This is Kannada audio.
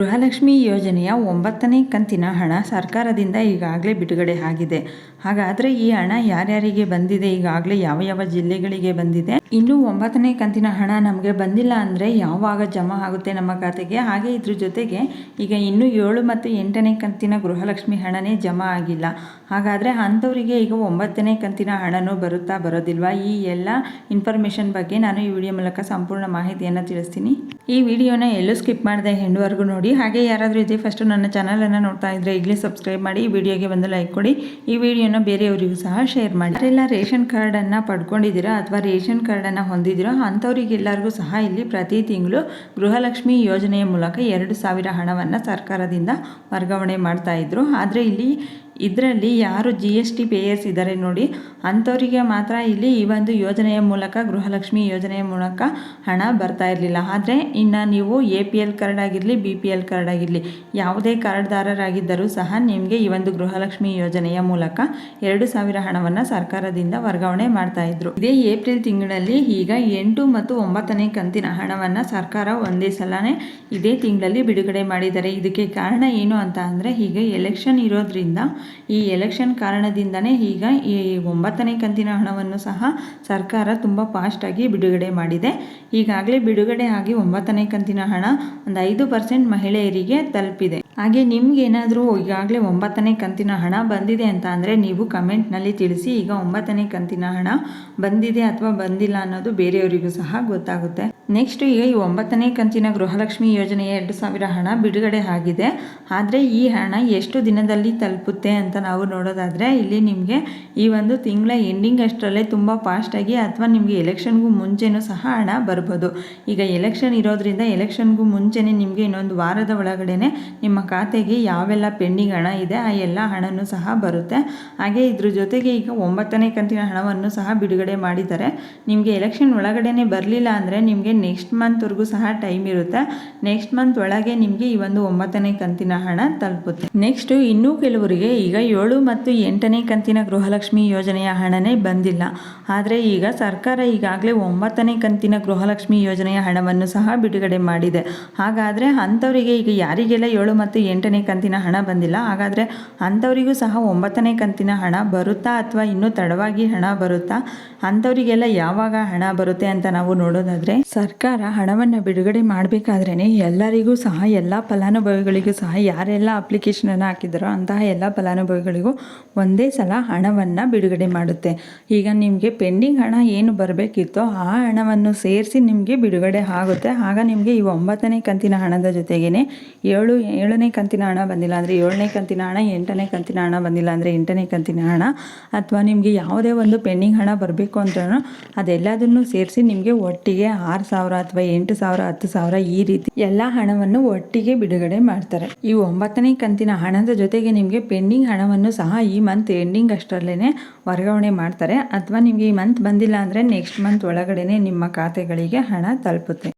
ಗೃಹಲಕ್ಷ್ಮಿ ಯೋಜನೆಯ ಒಂಬತ್ತನೇ ಕಂತಿನ ಹಣ ಸರ್ಕಾರದಿಂದ ಈಗಾಗಲೇ ಬಿಡುಗಡೆ ಆಗಿದೆ. ಹಾಗಾದರೆ ಈ ಹಣ ಯಾರ್ಯಾರಿಗೆ ಬಂದಿದೆ? ಈಗಾಗಲೇ ಯಾವ ಯಾವ ಜಿಲ್ಲೆಗಳಿಗೆ ಬಂದಿದೆ? ಇನ್ನು ಒಂಬತ್ತನೇ ಕಂತಿನ ಹಣ ನಮಗೆ ಬಂದಿಲ್ಲ ಅಂದರೆ ಯಾವಾಗ ಜಮಾ ಆಗುತ್ತೆ ನಮ್ಮ ಖಾತೆಗೆ? ಹಾಗೆ ಇದ್ರ ಜೊತೆಗೆ ಈಗ ಇನ್ನೂ ಏಳು ಮತ್ತು ಎಂಟನೇ ಕಂತಿನ ಗೃಹಲಕ್ಷ್ಮಿ ಹಣನೇ ಜಮಾ ಆಗಿಲ್ಲ. ಹಾಗಾದರೆ ಅಂಥವರಿಗೆ ಈಗ ಒಂಬತ್ತನೇ ಕಂತಿನ ಹಣನೂ ಬರುತ್ತಾ ಬರೋದಿಲ್ವಾ? ಈ ಎಲ್ಲ ಇನ್ಫಾರ್ಮೇಷನ್ ಬಗ್ಗೆ ನಾನು ಈ ವಿಡಿಯೋ ಮೂಲಕ ಸಂಪೂರ್ಣ ಮಾಹಿತಿಯನ್ನು ತಿಳಿಸ್ತೀನಿ. ಈ ವಿಡಿಯೋನ ಎಲ್ಲೂ ಸ್ಕಿಪ್ ಮಾಡಿದೆ ಹೆಣ್ಣುವರೆಗೂ ನೋಡಿ. ಹಾಗೆ ಯಾರಾದರೂ ಇದೆ ಫಸ್ಟು ನನ್ನ ಚಾನಲನ್ನು ನೋಡ್ತಾ ಇದ್ದರೆ ಈಗಲೇ ಸಬ್ಸ್ಕ್ರೈಬ್ ಮಾಡಿ. ಈ ವಿಡಿಯೋಗೆ ಒಂದು ಲೈಕ್ ಕೊಡಿ. ಈ ವಿಡಿಯೋನ ಬೇರೆಯವರಿಗೂ ಸಹ ಶೇರ್ ಮಾಡಿ. ಯಾರೆಲ್ಲ ರೇಷನ್ ಕಾರ್ಡನ್ನು ಪಡ್ಕೊಂಡಿದ್ದೀರಾ ಅಥವಾ ರೇಷನ್ ಕಾರ್ಡನ್ನು ಹೊಂದಿದ್ದೀರೋ ಅಂಥವ್ರಿಗೆಲ್ಲರಿಗೂ ಸಹ ಇಲ್ಲಿ ಪ್ರತಿ ತಿಂಗಳು ಗೃಹಲಕ್ಷ್ಮಿ ಯೋಜನೆಯ ಮೂಲಕ ಎರಡು ಸಾವಿರ ಹಣವನ್ನು ಸರ್ಕಾರದಿಂದ ವರ್ಗಾವಣೆ ಮಾಡ್ತಾ ಇದ್ರು. ಆದರೆ ಇಲ್ಲಿ ಇದರಲ್ಲಿ ಯಾರು ಜಿ ಎಸ್ ಟಿ ಪೇಯರ್ಸ್ ಇದ್ದಾರೆ ನೋಡಿ, ಅಂಥವರಿಗೆ ಮಾತ್ರ ಇಲ್ಲಿ ಈ ಒಂದು ಯೋಜನೆಯ ಮೂಲಕ, ಗೃಹಲಕ್ಷ್ಮಿ ಯೋಜನೆಯ ಮೂಲಕ ಹಣ ಬರ್ತಾ ಇರಲಿಲ್ಲ. ಆದರೆ ಇನ್ನು ನೀವು ಎ ಪಿ ಎಲ್ ಕಾರ್ಡ್ ಆಗಿರಲಿ ಬಿ ಪಿ ಎಲ್ ಕಾರ್ಡ್ ಆಗಿರಲಿ, ಯಾವುದೇ ಕಾರ್ಡ್ದಾರರಾಗಿದ್ದರೂ ಸಹ ನಿಮಗೆ ಈ ಒಂದು ಗೃಹಲಕ್ಷ್ಮಿ ಯೋಜನೆಯ ಮೂಲಕ ಎರಡು ಸಾವಿರ ಹಣವನ್ನು ಸರ್ಕಾರದಿಂದ ವರ್ಗಾವಣೆ ಮಾಡ್ತಾ ಇದ್ರು. ಇದೇ ಏಪ್ರಿಲ್ ತಿಂಗಳಲ್ಲಿ ಈಗ ಎಂಟು ಮತ್ತು ಒಂಬತ್ತನೇ ಕಂತಿನ ಹಣವನ್ನು ಸರ್ಕಾರ ಒಂದೇ ಸಲನೇ ಇದೇ ತಿಂಗಳಲ್ಲಿ ಬಿಡುಗಡೆ ಮಾಡಿದ್ದಾರೆ ಇದಕ್ಕೆ ಕಾರಣ ಏನು ಅಂತ ಅಂದರೆ ಈಗ ಎಲೆಕ್ಷನ್ ಇರೋದ್ರಿಂದ ಈ ಎಲೆಕ್ಷನ್ ಕಾರಣದಿಂದನೇ ಈಗ ಈ ಒಂಬತ್ತನೇ ಕಂತಿನ ಹಣವನ್ನು ಸಹ ಸರ್ಕಾರ ತುಂಬ ಫಾಸ್ಟಾಗಿ ಬಿಡುಗಡೆ ಮಾಡಿದೆ. ಈಗಾಗಲೇ ಬಿಡುಗಡೆ ಆಗಿ ಒಂಬತ್ತನೇ ಕಂತಿನ ಹಣ ಒಂದು ಐದು ಪರ್ಸೆಂಟ್ ಮಹಿಳೆಯರಿಗೆ ತಲುಪಿದೆ. ಹಾಗೆ ನಿಮ್ಗೇನಾದರೂ ಈಗಾಗಲೇ ಒಂಬತ್ತನೇ ಕಂತಿನ ಹಣ ಬಂದಿದೆ ಅಂತ ಅಂದರೆ ನೀವು ಕಮೆಂಟ್ನಲ್ಲಿ ತಿಳಿಸಿ, ಈಗ ಒಂಬತ್ತನೇ ಕಂತಿನ ಹಣ ಬಂದಿದೆ ಅಥವಾ ಬಂದಿಲ್ಲ ಅನ್ನೋದು ಬೇರೆಯವರಿಗೂ ಸಹ ಗೊತ್ತಾಗುತ್ತೆ. ನೆಕ್ಸ್ಟ್ ಈಗ ಈ ಒಂಬತ್ತನೇ ಕಂತಿನ ಗೃಹಲಕ್ಷ್ಮಿ ಯೋಜನೆಯ ಎರಡು ಸಾವಿರ ಹಣ ಬಿಡುಗಡೆ ಆಗಿದೆ. ಆದರೆ ಈ ಹಣ ಎಷ್ಟು ದಿನದಲ್ಲಿ ತಲುಪುತ್ತೆ ಅಂತ ನಾವು ನೋಡೋದಾದರೆ ಇಲ್ಲಿ ನಿಮಗೆ ಈ ಒಂದು ತಿಂಗಳ ಎಂಡಿಂಗ್ ಅಷ್ಟರಲ್ಲೇ ತುಂಬ ಫಾಸ್ಟಾಗಿ ಅಥವಾ ನಿಮಗೆ ಎಲೆಕ್ಷನ್ಗೂ ಮುಂಚೆನೂ ಸಹ ಹಣ ಬರ್ಬೋದು. ಈಗ ಎಲೆಕ್ಷನ್ ಇರೋದ್ರಿಂದ ಎಲೆಕ್ಷನ್ಗೂ ಮುಂಚೆನೇ ನಿಮಗೆ ಇನ್ನೊಂದು ವಾರದ ಒಳಗಡೆ ನಿಮ್ಮ ಖಾತೆಗೆ ಯಾವೆಲ್ಲ ಪೆಂಡಿಂಗ್ ಹಣ ಇದೆ ಆ ಎಲ್ಲ ಹಣನೂ ಸಹ ಬರುತ್ತೆ. ಹಾಗೆ ಇದ್ರ ಜೊತೆಗೆ ಈಗ ಒಂಬತ್ತನೇ ಕಂತಿನ ಹಣವನ್ನು ಸಹ ಬಿಡುಗಡೆ ಮಾಡಿದ್ದಾರೆ ನಿಮಗೆ ಎಲೆಕ್ಷನ್ ಒಳಗಡೆ ಬರಲಿಲ್ಲ ಅಂದರೆ ನಿಮಗೆ ನೆಕ್ಸ್ಟ್ ಮಂತ್ವರೆಗೂ ಸಹ ಟೈಮ್ ಇರುತ್ತೆ. ನೆಕ್ಸ್ಟ್ ಮಂತ್ ಒಳಗೆ ನಿಮಗೆ ಈ ಒಂದು ಒಂಬತ್ತನೇ ಕಂತಿನ ಹಣ ತಲುಪುತ್ತೆ. ನೆಕ್ಸ್ಟ್ ಇನ್ನೂ ಕೆಲವರಿಗೆ ಈಗ ಏಳು ಮತ್ತು ಎಂಟನೇ ಕಂತಿನ ಗೃಹಲಕ್ಷ್ಮಿ ಯೋಜನೆಯ ಹಣನೇ ಬಂದಿಲ್ಲ. ಆದರೆ ಈಗ ಸರ್ಕಾರ ಈಗಾಗಲೇ ಒಂಬತ್ತನೇ ಕಂತಿನ ಗೃಹಲಕ್ಷ್ಮಿ ಯೋಜನೆಯ ಹಣವನ್ನು ಸಹ ಬಿಡುಗಡೆ ಮಾಡಿದೆ. ಹಾಗಾದರೆ ಅಂಥವರಿಗೆ ಈಗ ಯಾರಿಗೆಲ್ಲ ಏಳು ಮತ್ತು ಎಂಟನೇ ಕಂತಿನ ಹಣ ಬಂದಿಲ್ಲ, ಹಾಗಾದರೆ ಅಂಥವರಿಗೂ ಸಹ ಒಂಬತ್ತನೇ ಕಂತಿನ ಹಣ ಬರುತ್ತಾ ಅಥವಾ ಇನ್ನೂ ತಡವಾಗಿ ಹಣ ಬರುತ್ತಾ? ಅಂಥವರಿಗೆಲ್ಲ ಯಾವಾಗ ಹಣ ಬರುತ್ತೆ ಅಂತ ನಾವು ನೋಡೋದಾದರೆ ಸರ್ಕಾರ ಹಣವನ್ನು ಬಿಡುಗಡೆ ಮಾಡಬೇಕಾದ್ರೇ ಎಲ್ಲರಿಗೂ ಸಹ ಎಲ್ಲ ಫಲಾನುಭವಿಗಳಿಗೂ ಸಹ ಯಾರೆಲ್ಲ ಅಪ್ಲಿಕೇಶನನ್ನು ಹಾಕಿದ್ದಾರೋ ಅಂತಹ ಎಲ್ಲ ಫಲಾನುಭವಿಗಳಿಗೂ ಒಂದೇ ಸಲ ಹಣವನ್ನು ಬಿಡುಗಡೆ ಮಾಡುತ್ತೆ. ಈಗ ನಿಮಗೆ ಪೆಂಡಿಂಗ್ ಹಣ ಏನು ಬರಬೇಕಿತ್ತೋ ಆ ಹಣವನ್ನು ಸೇರಿಸಿ ನಿಮಗೆ ಬಿಡುಗಡೆ ಆಗುತ್ತೆ. ಆಗ ನಿಮಗೆ ಈ ಒಂಬತ್ತನೇ ಕಂತಿನ ಹಣದ ಜೊತೆಗೇ ಏಳು, ಏಳನೇ ಕಂತಿನ ಹಣ ಬಂದಿಲ್ಲ ಅಂದರೆ ಏಳನೇ ಕಂತಿನ ಹಣ, ಎಂಟನೇ ಕಂತಿನ ಹಣ ಬಂದಿಲ್ಲ ಅಂದರೆ ಎಂಟನೇ ಕಂತಿನ ಹಣ ಅಥವಾ ನಿಮಗೆ ಯಾವುದೇ ಒಂದು ಪೆಂಡಿಂಗ್ ಹಣ ಬರಬೇಕು ಅಂತ ಅದೆಲ್ಲದನ್ನು ಸೇರಿಸಿ ನಿಮಗೆ ಒಟ್ಟಿಗೆ ಆರು ಸಾವಿರ ಅಥವಾ ಎಂಟು ಸಾವಿರ, ಹತ್ತು ಸಾವಿರ ಈ ರೀತಿ ಎಲ್ಲ ಹಣವನ್ನು ಒಟ್ಟಿಗೆ ಬಿಡುಗಡೆ ಮಾಡ್ತಾರೆ. ಈ ಒಂಬತ್ತನೇ ಕಂತಿನ ಹಣದ ಜೊತೆಗೆ ನಿಮಗೆ ಪೆಂಡಿಂಗ್ ಹಣವನ್ನು ಸಹ ಈ ಮಂತ್ ಎಂಡಿಂಗ್ ಅಷ್ಟರಲ್ಲೇ ವರ್ಗಾವಣೆ ಮಾಡ್ತಾರೆ. ಅಥವಾ ನಿಮಗೆ ಈ ಮಂತ್ ಬಂದಿಲ್ಲ ಅಂದರೆ ನೆಕ್ಸ್ಟ್ ಮಂತ್ ಒಳಗಡೆನೆ ನಿಮ್ಮ ಖಾತೆಗಳಿಗೆ ಹಣ ತಲುಪುತ್ತೆ.